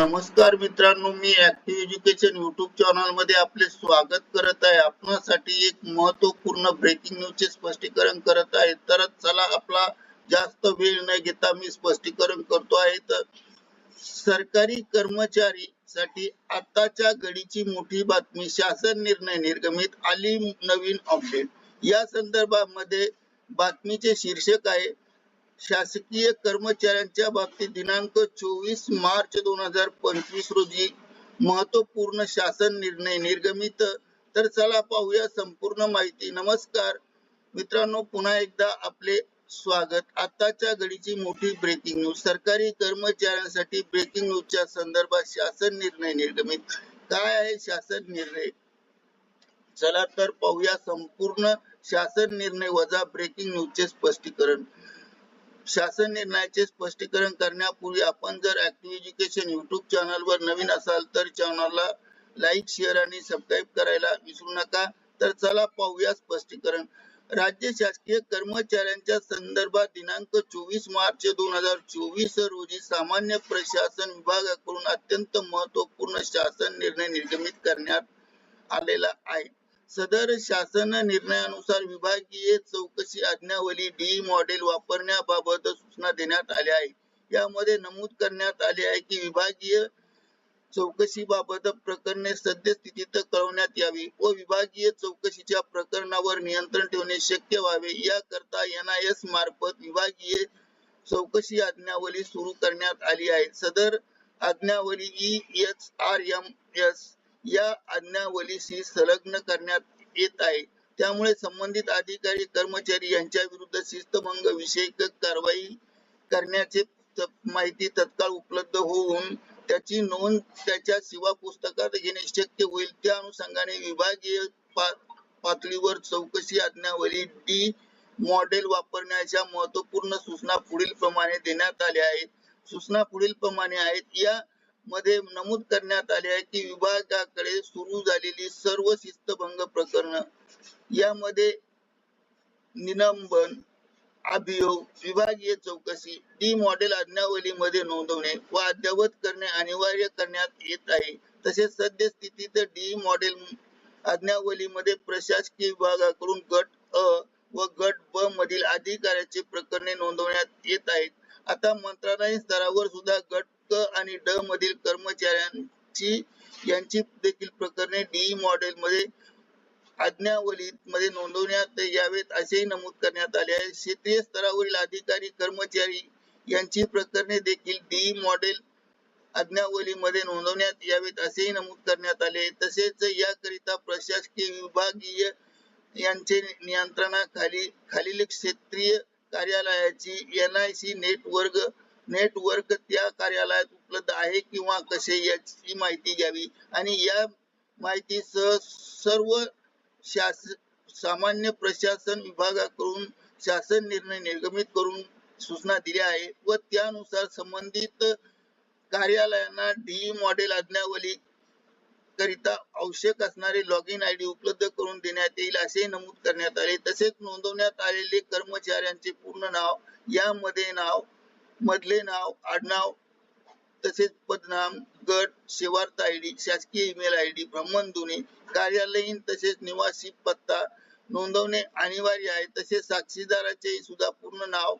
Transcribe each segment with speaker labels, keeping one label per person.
Speaker 1: नमस्कार मित्रांनो मी ऍक्टिव्ह एज्युकेशन युट्यूब चॅनलमध्ये आपले स्वागत करत आहे. आपणासाठी एक महत्त्वपूर्ण ब्रेकिंग न्यूज चे स्पष्टीकरण करत आहे. तर चला आपला जास्त वेळ न घेता मी स्पष्टीकरण करतो आहे. तर सरकारी कर्मचारी साठी आताच्या घडीची मोठी बातमी शासन निर्णय निर्गमित आली नवीन अपडेट या संदर्भामध्ये बातमीचे शीर्षक आहे शासकीय कर्मचाऱ्यांच्या बाबतीत दिनांक चोवीस मार्च दोन हजार पंचवीस रोजी महत्त्वपूर्ण शासन निर्णय निर्गमित. तर चला पाहूया संपूर्ण माहिती. नमस्कार. मित्रांनो पुन्हा एकदा आपले स्वागत. आताच्या घडीची मोठी ब्रेकिंग न्यूज सरकारी कर्मचाऱ्यांसाठी ब्रेकिंग न्यूजच्या संदर्भात शासन निर्णय निर्गमित. काय आहे शासन निर्णय? चला तर पाहूया संपूर्ण शासन निर्णय वजा ब्रेकिंग न्यूजचे स्पष्टीकरण. शासन निर्णयाचे स्पष्टीकरण करण्यापूर्वी आपण जर ऍक्टिव्ह एज्युकेशन युट्यूब चॅनल वर नवीन असाल तर चॅनलला लाईक शेअर आणि सबस्क्राईब करायला विसरू नका. तर चला पाहूया स्पष्टीकरण. राज्य शासकीय कर्मचाऱ्यांच्या संदर्भात दिनांक चोवीस मार्च दोन हजार चोवीस रोजी सामान्य प्रशासन विभागाकडून अत्यंत महत्त्वपूर्ण शासन निर्णय निर्गमित करण्यात आलेला आहे. सदर शासन निर्णयानुसार विभागीय चौकशी आज्ञावली डी मॉडेल वापरण्याबाबत सूचना देण्यात आल्या आहे यामध्ये नमूद करण्यात आले आहे की विभागीय चौकशीबाबत प्रकरणे सद्यस्थितीत कळवण्यात यावी व विभागीय चौकशीच्या प्रकरणावर नियंत्रण ठेवणे शक्य व्हावे. याकरता एनआयएस मार्फत विभागीय चौकशी आज्ञावली सुरू करण्यात आली आहे. सदर आज्ञावली E H R M S या आज्ञावलीशी संलग्न करण्यात येत आहे. त्यामुळे संबंधित अधिकारी कर्मचारी यांच्या विरुद्ध शिस्तभंग विषयक कारवाई करण्याचे माहिती तत्काळ उपलब्ध होऊन त्याची नोंद त्याच्या सेवा पुस्तकात घेणे शक्य होईल. त्या अनुषंगाने विभागीय पातळीवर चौकशी आज्ञावली डी मॉडेल वापरण्याच्या महत्त्वपूर्ण सूचना पुढील प्रमाणे देण्यात आल्या आहेत. सूचना पुढील प्रमाणे आहेत. या मध्ये नमूद करण्यात आले आहे की विभागाकडे सुरू झालेली सर्व शिस्तभंग प्रकरण यामध्ये निलंबन अभियोग विभागीय चौकशी डी मॉडेल आज्ञावलीमध्ये नोंदवणे व अद्ययावत करणे अनिवार्य करण्यात येत आहे. तसेच सद्यस्थितीत डी मॉडेल आज्ञावलीमध्ये प्रशासकीय विभागाकडून गट अ व गट ब मधील अधिकाऱ्याचे प्रकरणे नोंदवण्यात येत आहेत. आता मंत्रालय स्तरावर सुद्धा गट क आणि ड मधील कर्मचाऱ्यांची यांची देखील प्रकरणे डी मॉडेल मध्ये आज्ञावलीत मध्ये नोंदवण्यात यावेत असेही नमूद करण्यात आले आहे. क्षेत्रीय स्तरावरील अधिकारी कर्मचारी यांची प्रकरणे देखील डी मॉडेल आज्ञावलीमध्ये नोंदवण्यात यावेत असेही नमूद करण्यात आले तसेच याकरिता प्रशासकीय विभागीय यांचे नियंत्रणाखाली खालील क्षेत्रीय कार्यालयाची N I C network network त्या कार्यालयात उपलब्ध आहे किंवा कसे याची माहिती घ्यावी? आणि या माहितीसह सर्व शास सामान्य प्रशासन विभागाकडून शासन निर्णय निर्गमित करून सूचना दिल्या आहे व त्यानुसार संबंधित कार्यालयांना डी मॉडेल आज्ञावली करिता आवश्यक असणारे लॉग इन आय डी उपलब्ध करून देण्यात येईल असे नमूद करण्यात आले. तसेच नोंदवण्यात आलेले कर्मचाऱ्यांचे पूर्ण नाव यामध्ये नाव मधले नाव आडनाव तसेच पदनाम गट सेवार्थ आय डी शासकीय ईमेल आय डी भ्रमणध्वनी कार्यालयीन तसेच निवासी पत्ता नोंदवणे अनिवार्य आहे. तसेच साक्षीदाराचे सुद्धा पूर्ण नाव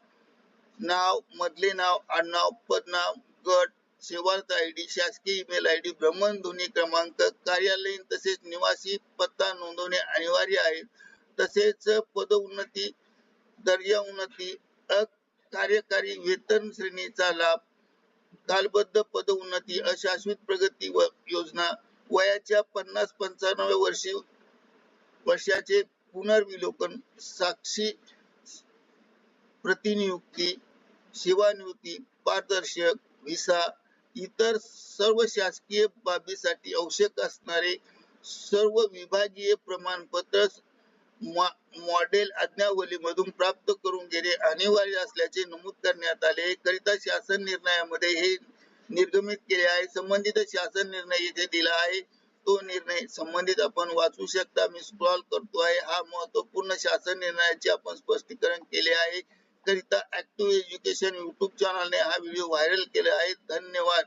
Speaker 1: नाव मधले नाव आडनाव पदनाम गट सेवार्थ आय डी शासकीय ईमेल आय डी भ्रमणध्वनी क्रमांक कार्यालयीन तसेच निवासी पत्ता नोंदवणे अनिवार्य आहे. तसेच पदोन्नती दर्जा उन्नती कार्यकारी वेतन श्रेणीचा लाभ कालबद्ध पद उन्नती अशाश्वत प्रगती व योजना वयाच्या पन्नास पंचावन्न वर्षी वर्षाचे पुनर्विलोकन साक्षी प्रतिनियुक्ती सेवानिवृत्ती पारदर्शक व्हिसा इतर सर्व शासकीय बाबीसाठी आवश्यक असणारे सर्व विभागीय प्रमाणपत्र मॉडेल आज्ञावलीमधून प्राप्त करून घेणे अनिवार्य असल्याचे नमूद करण्यात आले. करिता शासन निर्णयामध्ये हे निर्गमित केले आहे. संबंधित शासन निर्णय येथे दिला आहे. तो निर्णय संबंधित आपण वाचू शकता. मी स्क्रॉल करतो आहे. हा महत्त्वपूर्ण शासन निर्णयाचे आपण स्पष्टीकरण केले आहे. करिता ऍक्टिव्ह एज्युकेशन युट्यूब चॅनलने हा व्हिडिओ व्हायरल केला आहे. धन्यवाद.